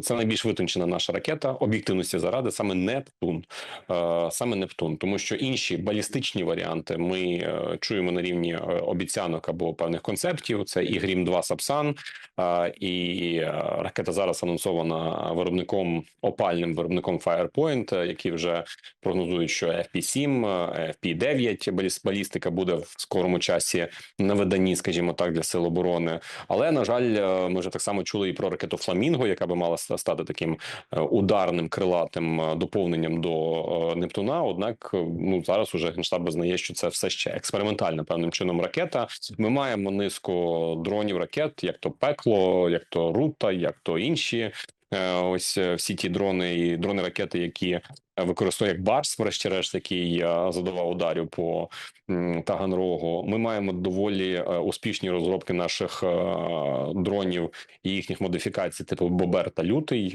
це найбільш витончена наша ракета об'єктивності заради, саме Нептун, Е, саме Нептун, тому що інші балістичні варіанти ми е, чуємо на рівні е, обіцянок або певних концептів. Це і Грім 2 Сапсан, і ракета зараз анонсована виробником опальним виробником Firepoint, які вже прогнозують, що FP7, е, FP9 балістика буде в скорому часі на виданні, скажімо так, для сил оборони. Але на жаль, ми вже так само чули і про ракету Фламінго, яка би мала стати таким е, ударним крилатим е, доповненням до е, Нептуна. Однак, ну зараз уже генштаб визнає, що це все ще експериментальна певним чином ракета. Ми маємо низку дронів ракет, як то пекло, як то рута, як то інші. Е, Ось е, всі ті дрони і дрони ракети, які е, використовує як Барс, врешті-решт, який задавав ударів по Таганрогу. Ми маємо доволі успішні розробки наших дронів і їхніх модифікацій, типу Бобер та Лютий.